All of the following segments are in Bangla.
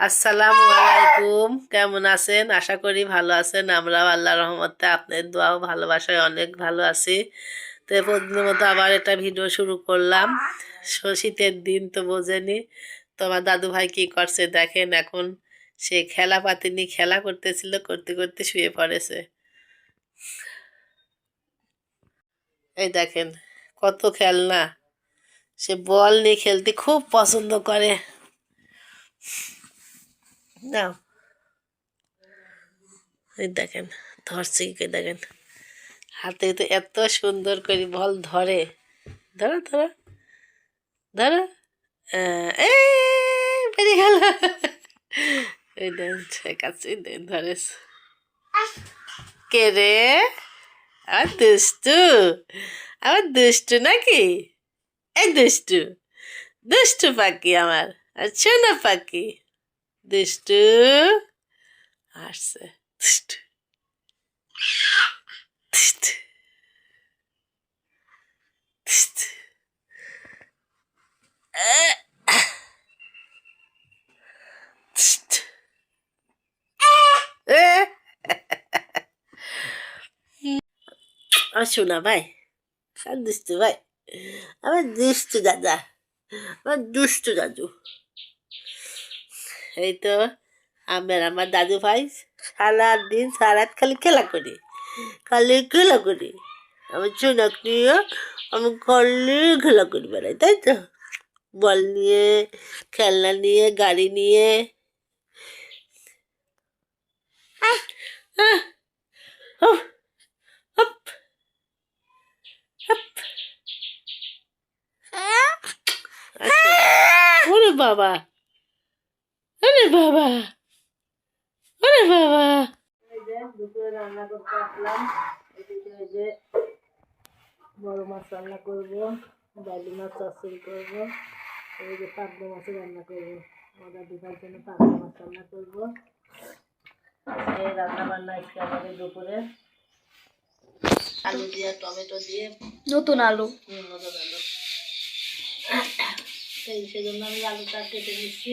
আসসালামু আলাইকুম। কেমন আছেন? আশা করি ভালো আছেন। আমরাও আল্লাহ রহমতে আপনার দোয়াও ভালোবাসায় অনেক ভালো আছি। তো প্রতিদিনের মতো আবার একটা ভিডিও শুরু করলাম। শীতের দিন তো বোঝেনি। তো আমার দাদু ভাই কী করছে দেখেন এখন। সে খেলা পাতি নিয়ে খেলা করতেছিল, করতে করতে শুয়ে পড়েছে। এই দেখেন, কত খেলনা। সে বল নিয়ে খেলতে খুব পছন্দ করে। নাও এই দেখেন, ধরছে কি দেখেন। হাতে তো এত সুন্দর করে বল ধরে। ধরো ধরো ধরো। এই, বেরিয়ে গেল। এই দেন ধরেস কে রে? আমার দুষ্টু। আমার দুষ্টু নাকি? এই দুষ্টু। দুষ্টু পাখি আমার, আর সোনা পাখি। দুষ্টু আসছে দুষ্টু দুষ্টু দুষ্টু আহ, দুষ্টু আহ, আমার শোনা ভাই আমার দুষ্টু ভাই আমার দুষ্টু দাদা আমার দুষ্টু দাদু এই তো আমার আমার দাদু ভাই সারা দিন সারা খালি খেলা করি খালি খেলা করি। আমার চুনাক নিয়ে আমি খালি খেলা করি বেড়াই তাই তো? বল নিয়ে খেলনা নিয়ে গাড়ি নিয়ে। ওরে বাবা। বাবা? আরে বাবা। দুপুরে রান্না করতে আসলাম। এদিকে এই যে বড় মাছ রান্না করব ডালি মাছ চচ্চড়ি করব এই যে পাবদা মাছ রান্না করব। আমাদের দুটার জন্য পাবদা মাছ রান্না করব। এই রান্না বান্না আজকে আমাদের দুপুরে। আলু দিয়ে টমেটো দিয়ে নতুন আলু। নতুন আলু। সেই সেজন্য আমি আলুটা কেটে নিচ্ছি।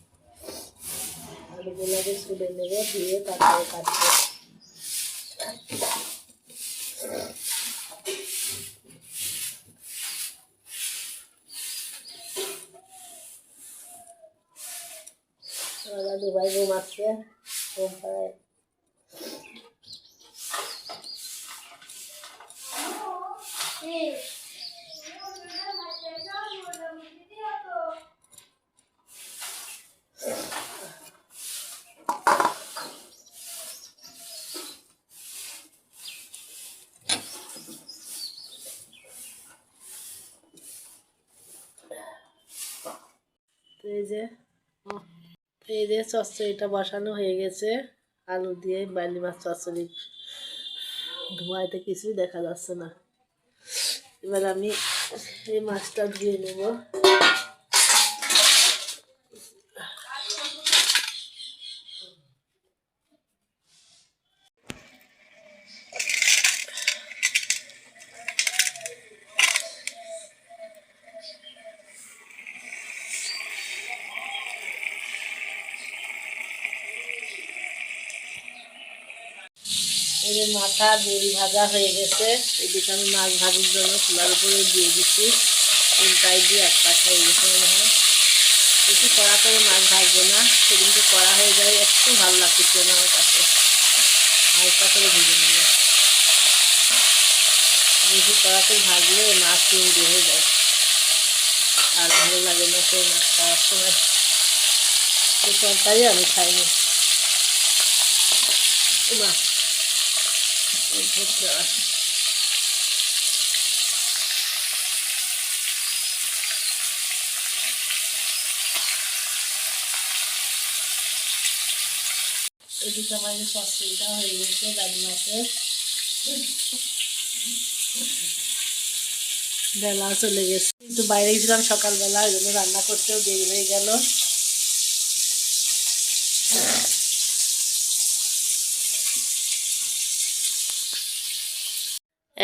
আলুগুলোকে ছুলে নেব দিয়ে তারপরে কাটবো আমার দুবাই ঘুমাচ্ছে ঘুম পাড়ায় তো এই যে। এই যে চচ্চড়িটা বসানো হয়ে গেছে। আলু দিয়ে বালি মাছ চচ্চড়ি ধোঁয়াতে কিছুই দেখা যাচ্ছে না। এবার আমি এই মাছটা ধুয়ে নেব। যে মাথা মুড়ি ভাজা হয়ে গেছে, এদিকে আমি মাছ ভাজির জন্য চুলার উপরে দিয়ে দিচ্ছি। উল্টাই দিয়ে এক পাশ হয়ে গেছে মনে হয়। বেশি কড়া করে মাছ ভাজবো না, সেদিনকে কড়া হয়ে যায়, একটু ভালো লাগতেছে না আমার কাছে। হালকা করে ভেজে নেবে। বেশি কড়া করে ভাজলে মাছ চিংড়ি হয়ে যায়। আর ভালো লাগে না সেই মাছ খাওয়ার সময়। সেই তরকারি আমি খাইনি। মা ধরতে হয়। এদিকে আমার এই সসটা হয়ে গেছে দাদি বেলা চলে গেছে কিন্তু বাইরে গেছিলাম সকালবেলা ওই জন্য রান্না করতেও দেরি হয়ে গেল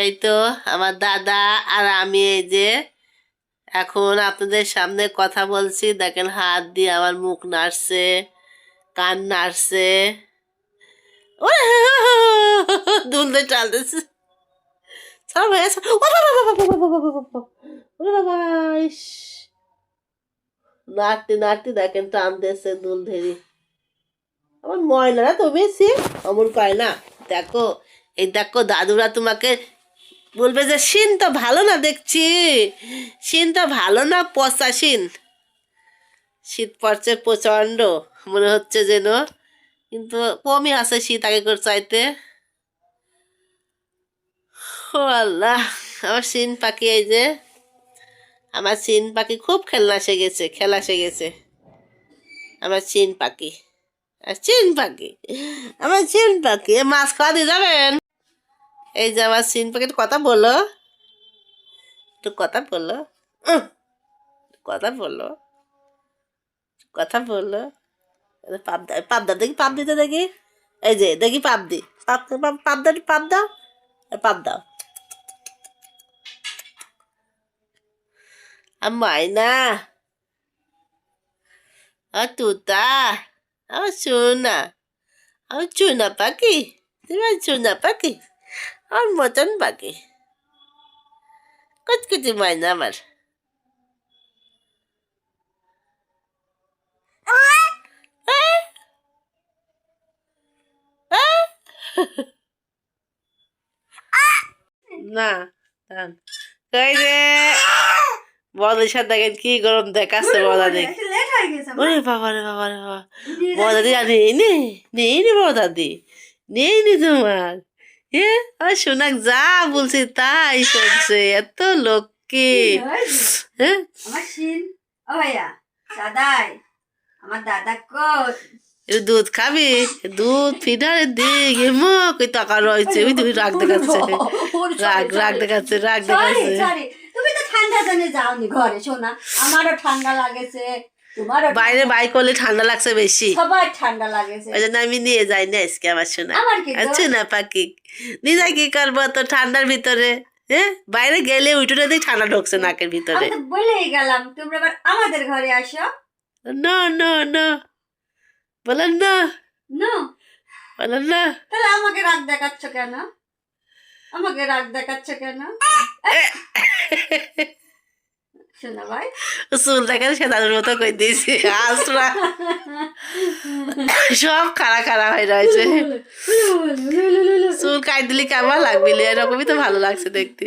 এই তো আমার দাদা আর আমি এই যে এখন আপনাদের সামনে কথা বলছি। দেখেন হাত দিয়ে আমার মুখ নাড়ছে, কান নাড়ছে। দুলতে চালতেছে। নাড়তে নাড়তে দেখেন টানতেছে দুল ধেরি আমার ময়লা না তুমি সে অমন কয় না। দেখো, এই দেখো দাদুরা তোমাকে বলবে যে, শিন তো ভালো না দেখছি। সিন তো ভালো না পচা শিন। শীত পড়ছে প্রচণ্ড, মনে হচ্ছে যেন। কিন্তু কমই আছে শীত আগে করে চাইতে। ও আল্লাহ, আমার সিন পাখি এই যে। আমার সিন পাখি খুব খেলনা সে গেছে খেলা সে গেছে আমার চিন পাখি, আর চিন পাখি, আমার চিন পাখি, মাছ খাওয়া দিয়ে যাবেন? এই যে আমার সিন পাখি কথা বলো। একটু কথা বলো। কথা বলো। কথা বলো। পাবদা পাপ দা পাপ দাও দেখি পাপ দিতে দেখি। এই যে, দেখি পাপ দি পাপ পাপ- পাপ দাও পাপ দাও আর মাইনা। আর তুতা। আমার চুনা। আমার চুনা পাখি। তোমার চুনা পাখি? আমার মতন পাখি কুচকুচি মাইনা আমার না কই রে বদের সাথে দেখেন কি গরম দেখাচ্ছে বদা দেখ ওরে বাবা রে বাবা রে বাবা। বদাদি আর নেই নে নেই নে বদাদি নেই নি তোমার। এ শোনাক যা বলছি তাই শুনছে এত লক্ষ্মী কি হয়েছে? হ্যাঁ আমার দাদা কই? দুধ খাবি? দুধ ফিডারে দিক এমো কই টাকা রয়েছে? ওই তুমি রাগ দেখাচ্ছে। রাগ রাগ দেখাচ্ছে রাগ দেখাচ্ছে। তুমি তো ঠান্ডা জানে যাওনি ঘরে শোনা আমারও ঠান্ডা লাগেছে। বাইরে বাই করলে ঠান্ডা লাগছে বেশি সবার ঠান্ডা লাগেছে ওই জন্য আমি নিয়ে যাই না আজকে আমার শোনা? আচ্ছা না পাখি নিজে কি করব তো ঠান্ডার ভিতরে হ্যাঁ বাইরে গেলে উঠোনে দিয়ে ঠান্ডা ঢুকছে নাকের ভিতরে বলেই গেলাম তোমরা আবার আমাদের ঘরে আসো না না না বলেন না নো বলেন না তাহলে আমাকে রাগ দেখাচ্ছ কেন আমাকে রাগ দেখাচ্ছ কেন শোনা ভাই চুল দাদুর মতো কই দিয়েছি আসরা সব খাড়া খাড়া হয়ে রয়েছে চুল কাট দিলে কেমন লাগবে এরকমই তো ভালো লাগছে দেখতে।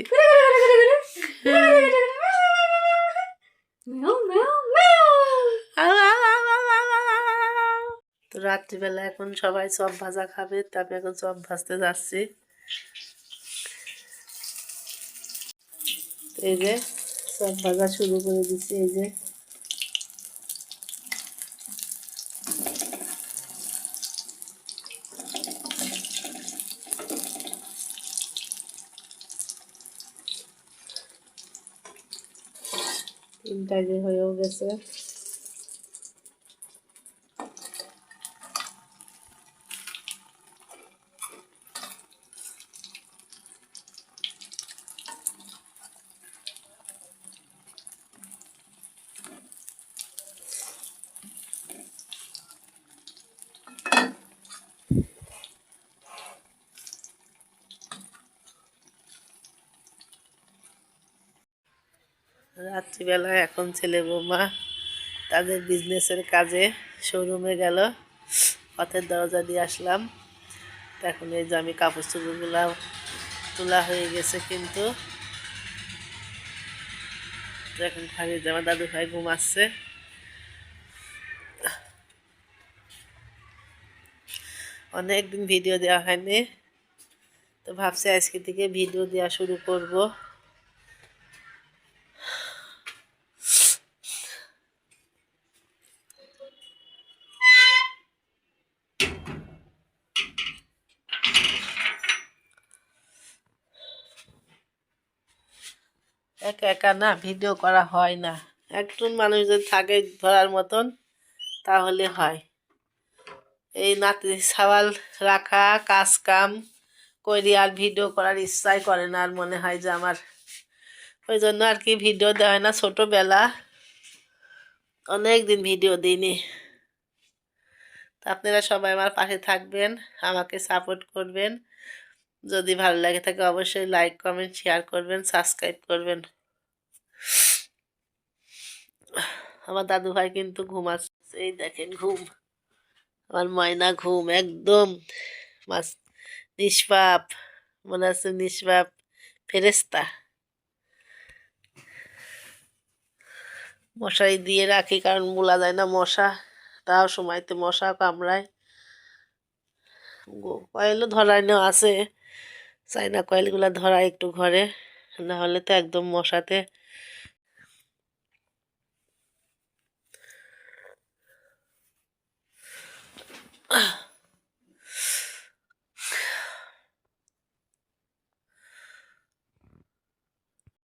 তো রাত্রিবেলা এখন সবাই চপ ভাজা খাবে তা আমি এখন চপ ভাজতে যাচ্ছি এই যে চপ ভাজা শুরু করে দিচ্ছি এই যে। তিনটা যে হয়েও গেছে। রাত্রিবেলা এখন ছেলে বৌমা তাদের বিজনেসের কাজে শোরুমে গেল। পথের দরজা দিয়ে আসলাম। এখন এই যে আমি কাপড় চোপড়গুলা তোলা হয়ে গেছে কিন্তু। এখন খালি আমার দাদু ভাই ঘুমাচ্ছে অনেকদিন ভিডিও দেওয়া হয়নি। তো ভাবছি আজকে থেকে ভিডিও দেওয়া শুরু করব। একা একা না ভিডিও করা হয় না। একজন মানুষ যদি থাকে ধরার মতন, তাহলে হয়। এই নাতি সাওয়াল রাখা কাজ কাম করি আর ভিডিও করার ইচ্ছাই করে না আর মনে হয় যে আমার। ওই জন্য আর কি ভিডিও দেওয়া হয় না ছোটোবেলা। অনেক দিন ভিডিও দিইনি। আপনারা সবাই আমার পাশে থাকবেন, আমাকে সাপোর্ট করবেন। যদি ভালো লাগে থাকে অবশ্যই লাইক, কমেন্ট শেয়ার করবেন সাবস্ক্রাইব করবেন। আমার দাদু ভাই কিন্তু ঘুমাচ্ছে, এই দেখেন ঘুম। আমার ময়না ঘুম, একদম। মাস, নিষ্পাপ। মনে হচ্ছে নিষ্পাপ ফেরেস্তা মশারি দিয়ে রাখি কারণ মোলা যায় না মশা। তাও সময়তে মশা কামড়ায়। কয়েলও ধরানো আছে। চাইনা কয়েলগুলো ধরা একটু ঘরে। না হলে তো একদম মশাতে